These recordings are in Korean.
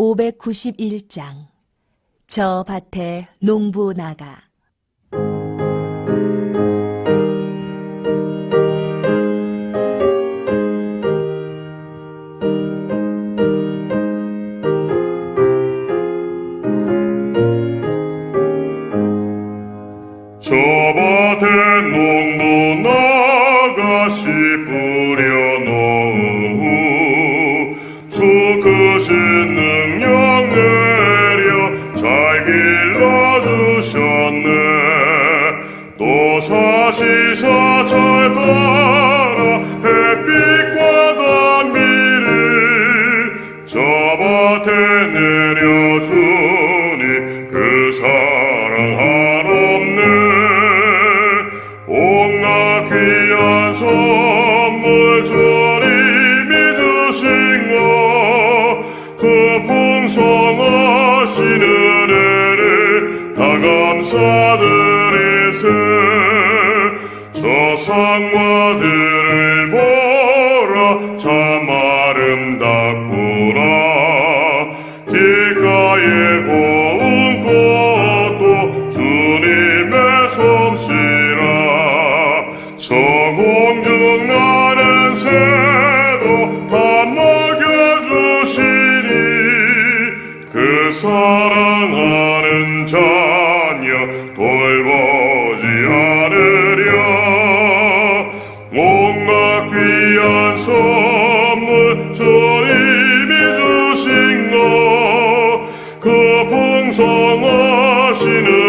591장. 저 밭에 농부 나가 크신 능력 내려 잘 길러주셨네. 또 사시사 잘 따라 햇빛과 단비를 저 밭에 내려 풍성하신 은혜를 다 감사드리세 저 상과들을 보라 참 아름답구나. 길가에 그 사랑하는 자녀 돌보지 않으랴. 온갖 귀한 선물 주님이 주신 것 그 풍성하신 은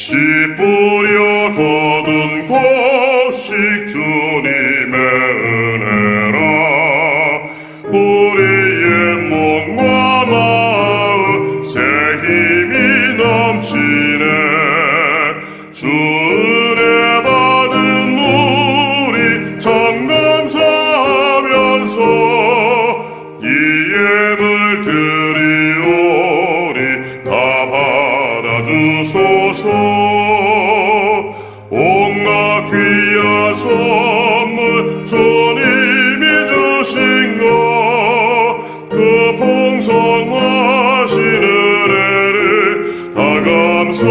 씨 뿌려 거둔 곡식 주님의 은혜라. 우리의 몸과 마음 새 힘이 넘치네. 주 옥마 귀한 선물 주님이 주신 것그 풍성하신 은혜를 다 감사드리세.